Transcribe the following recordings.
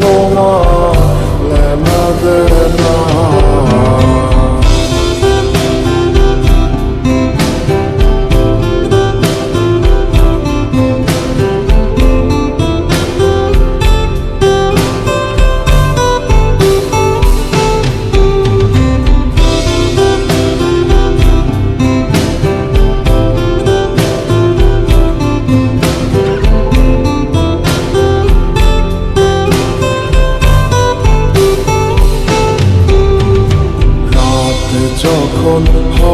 তোমার লেনা দে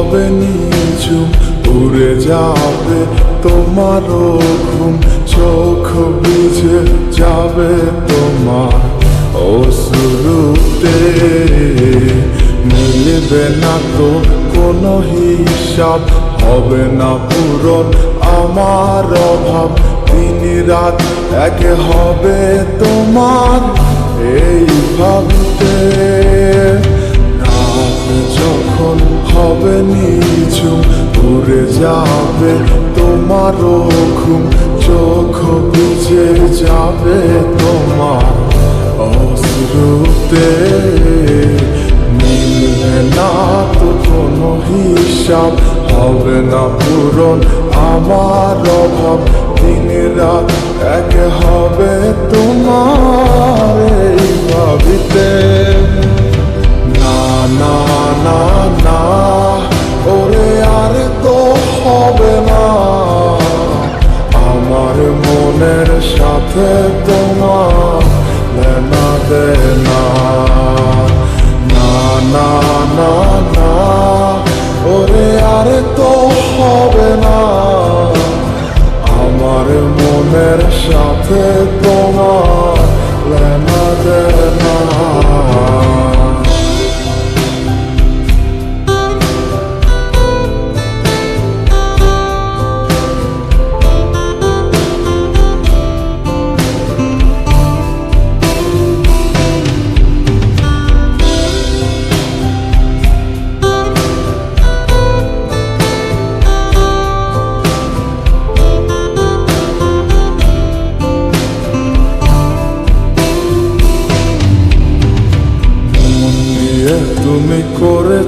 হবে নিঝুম উড়ে যাবে তোমারও ঘুম। চোখ বুঝে যাবে তোমার অসুরুতে মিলবে না তো কোনো হিসাব, হবে না পূরণ আমার অভাব। দিন রাত এক হবে তোমার যাবে তোমারও ঘুম, চোখ বুঝে যাবে তোমার অশ্রুতে। মিলবে না তো কোনো হিসাব, হবে না পূরণ আমার অভাব। দিন রাত এক হবে তোমার ভাবিতে। না না সাথে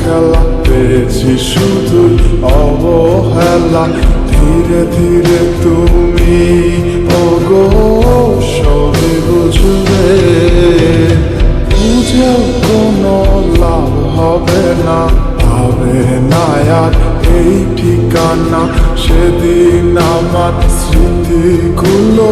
খেলা পেয়েছি শুধু অবহেলা। ধীরে ধীরে তুমি ওগো সবই বুঝবে বুঝেও কোনো লাভ হবে না। পাবে না আর এই ঠিকানা। সেদিন আমার স্মৃতিগুলো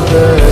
other